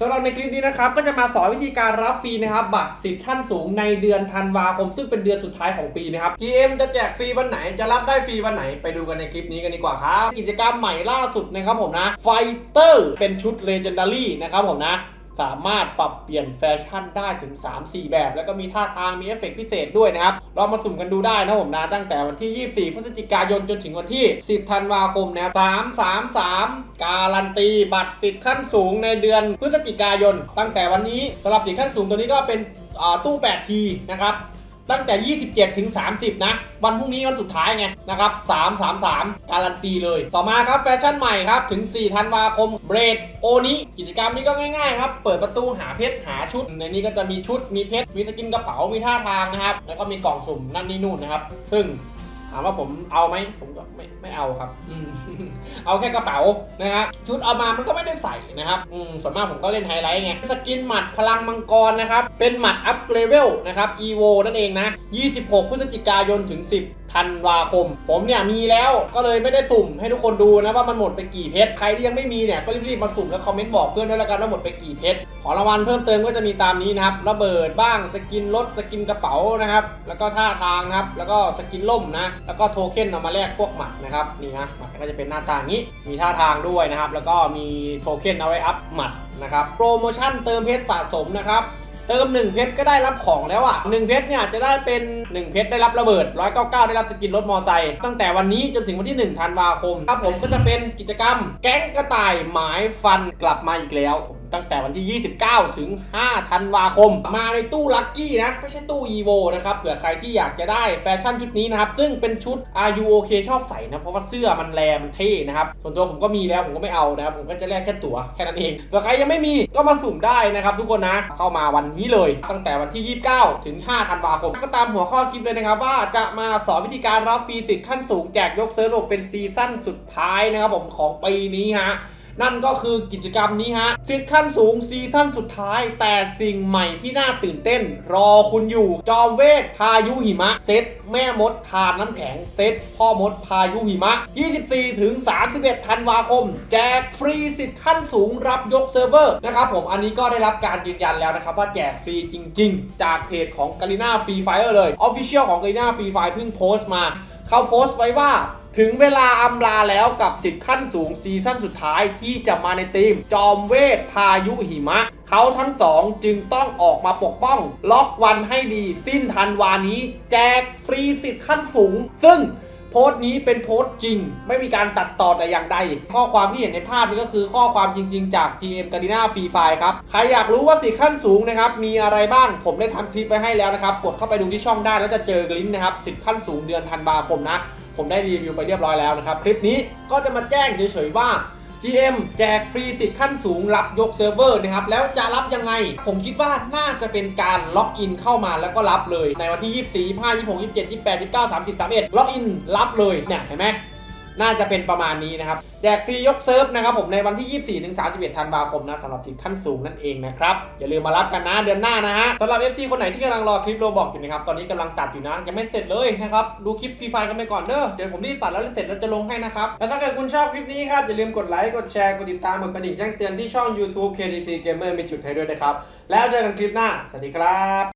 สำหรับในคลิปนี้นะครับก็จะมาสอนวิธีการรับฟรีนะครับบัตรสิทธิ์ขั้นสูงในเดือนธันวาคม ซึ่งเป็นเดือนสุดท้ายของปีนะครับ GM จะแจกฟรีวันไหนจะรับได้ฟรีวันไหนไปดูกันในคลิปนี้กันดีกว่าครับ กิจกรรมใหม่ล่าสุดนะครับผมนะไฟเตอร์เป็นชุดเลเจนดารี่นะครับผมนะ สามารถปรับเปลี่ยนแฟชั่นได้ถึง 3-4 แบบ แล้วก็มีท่าทางมีเอฟเฟกต์พิเศษด้วยนะครับเรามาสุ่มกันดูได้นะผมนะตั้งแต่วันที่ 24 พฤศจิกายนจนถึงวันที่ 10 ธันวาคมนะครับ333 การันตีบัตรสิทธิ์ขั้นสูงในเดือนพฤศจิกายน ตั้งแต่วันนี้สำหรับสิทธิ์ขั้นสูงตัวนี้ก็เป็นตู้8ทีนะครับ ตั้งแต่ 27 ถึง 30 นะ วันพรุ่งนี้วันสุดท้ายไงนะครับ 3 3 3 การันตีเลย ต่อมาครับแฟชั่นใหม่ครับ ถึง 4 ธันวาคมเบรดโอนี้กิจกรรมนี้ก็ง่ายๆครับ เปิดประตูหาเพชรหาชุด ในนี้ก็จะมีชุดมีเพชรมีสกินกระเป๋ามีท่าทางนะครับ แล้วก็มีกล่องสุ่มนั่นนี่นู่นนะครับ ซึ่ง ถามว่าผมเอาไหมผมก็ไม่ไม่เอาครับอเอาแค่กระเป๋านะฮะชุดเอามามันก็ไม่ได้ใส่นะครับอืมส่วนมากผมก็เล่นไฮไลท์ไงสกินหมัดพลังมังกรนะครับเป็นหมัดอัพเลเวลนะครับ EVO นั่นเองนะ 26 พฤศจิกายนถึง 10ธันวาคม ผมเนี่ยมีแล้วก็เลยไม่ได้สุ่มให้ทุกคนดูนะว่ามันหมดไปกี่เพชรใครที่ยังไม่มีเนี่ยก็รีบๆมาสุ่มแล้วคอมเมนต์บอกเพื่อนด้วยแล้วกันว่าหมดไปกี่เพชรของรางวัลเพิ่มเติมก็จะมีตามนี้นะครับระเบิดบ้างสกินรถสกินกระเป๋านะครับแล้วก็ท่าทางนะครับแล้วก็สกินล่มนะแล้วก็โทเค็นเอามาแลกพวกหมัดนะครับนี่นะหมัดก็จะเป็นหน้าต่างนี้มีท่าทางด้วยนะครับแล้วก็มีโทเค็นเอาไว้อัพหมัดนะครับโปรโมชั่นเติมเพชรสะสมนะครับ เติม1เพชรก็ได้รับของแล้วอะ1เพชรเนี่ยจะได้เป็น 1 เพชรได้รับระเบิด 199 ได้รับสกินรถมอไซค์ตั้งแต่วันนี้จนถึงวันที่ 1 ธันวาคมครับผมก็จะเป็นกิจกรรม แก๊งกระต่ายหมายฟันกลับมาอีกแล้ว ตั้งแต่วันที่ 29 ถึง 5 ธันวาคม มาในตู้ลัคกี้นะ ไม่ใช่ตู้ EVO นะครับเผื่อใครที่อยากจะได้แฟชั่นชุดนี้นะครับ ซึ่งเป็นชุด RUOK ชอบใส่นะ เพราะว่าเสื้อมันแรมันเท่นะครับ ส่วนตัวผมก็มีแล้วผมก็ไม่เอานะครับ ผมก็จะแลกแค่ตั๋วแค่นั้นเองส่วนใครยังไม่มีก็มาสุ่มได้นะครับทุกคนนะ เข้ามาวันนี้เลย ตั้งแต่วันที่ 29 ถึง 5 ธันวาคม ก็ตามหัวข้อคลิปเลยนะครับว่าจะมาสอนวิธีการรับฟรีสิทธิ์ขั้นสูงแจกยกเซิร์ฟระบบเป็นซีซั่นสุดท้ายนะครับผมของปีนี้ฮะ นั่นก็คือกิจกรรมนี้ฮะสิทธิ์ขั้นสูงซีซั่นสุดท้าย แต่สิ่งใหม่ที่น่าตื่นเต้น รอคุณอยู่จอมเวทพายุหิมะเซตแม่มดทานน้ำแข็งเซตพ่อมดพายุหิมะ 24 ถึง 31 ธันวาคม แจกฟรีสิทธิ์ขั้นสูงรับยกเซิร์ฟเวอร์นะครับผมอันนี้ก็ได้รับการยืนยันแล้วนะครับ ว่าแจกฟรีจริง ๆ จากเพจของ g a r i n a Free Fire เลย Official ของ g a r i n a Free Fire เพิ่งโพสต์มา เขาโพสต์ไว้ว่าถึงเวลาอำลาแล้วกับสิทธิ์ขั้นสูงซีซั่นสุดท้ายที่จะมาในทีม จอมเวทพายุหิมะ เขาทั้งสองจึงต้องออกมาปกป้อง ล็อกวันให้ดีสิ้นธันวานี้ แจกฟรีสิทธิ์ขั้นสูง ซึ่ง พสต์นี้เป็นโพสต์จริง ไม่มีการตัดต่อแต่อย่างใด ข้อความที่เห็นในภาพนี้ก็คือข้อความจริง ๆ จาก GM g a r d i n a Free Fire ครับ ใครอยากรู้ว่าสิทธิ์ขั้นสูงนะครับ มีอะไรบ้าง ผมได้ทำคลิปไปให้แล้วนะครับ กดเข้าไปดูที่ช่องได้แล้วจะเจอลิงก์นะครับสิทธิ์ขั้นสูงเดือนธันวาคมนะ ผมได้รีวิวไปเรียบร้อยแล้วนะครับ คลิปนี้ก็จะมาแจ้งเฉยๆว่า GM แจกฟรีสิทธิ์ขั้นสูงรับยกเซิร์ฟเวอร์นะครับ แล้วจะรับยังไง ผมคิดว่าน่าจะเป็นการล็อกอินเข้ามาแล้วก็รับเลย ในวันที่ 24 25 26 27 28 29 30 31 ล็อกอินรับเลยเนี่ยเห็นไหม น่าจะเป็นประมาณนี้นะครับ แจกฟรียกเซิร์ฟนะครับผมในวันที่ 24ถึง31ธันวาคมนะสำหรับสิบขั้นสูงนั่นเองนะครับ อย่าลืมมารับกันนะเดือนหน้านะฮะสำหรับ FC คนไหนที่กำลังรอคลิปโรบอกอยู่นะครับตอนนี้กำลังตัดอยู่นะ ยังไม่เสร็จเลยนะครับดูคลิปฟรีไฟกันไปก่อนเด้อเดี๋ยวผมรีบตัดแล้วเสร็จแล้วจะลงให้นะครับแล้วถ้าเกิดคุณชอบคลิปนี้ครับอย่าลืมกดไลค์กดแชร์กดติดตามกดกระดิ่งแจ้งเตือนที่ช่อง YouTube KTC Gamer มีจุดให้ด้วยนะครับแล้วเจอกันคลิปหน้าสวัสดีครับ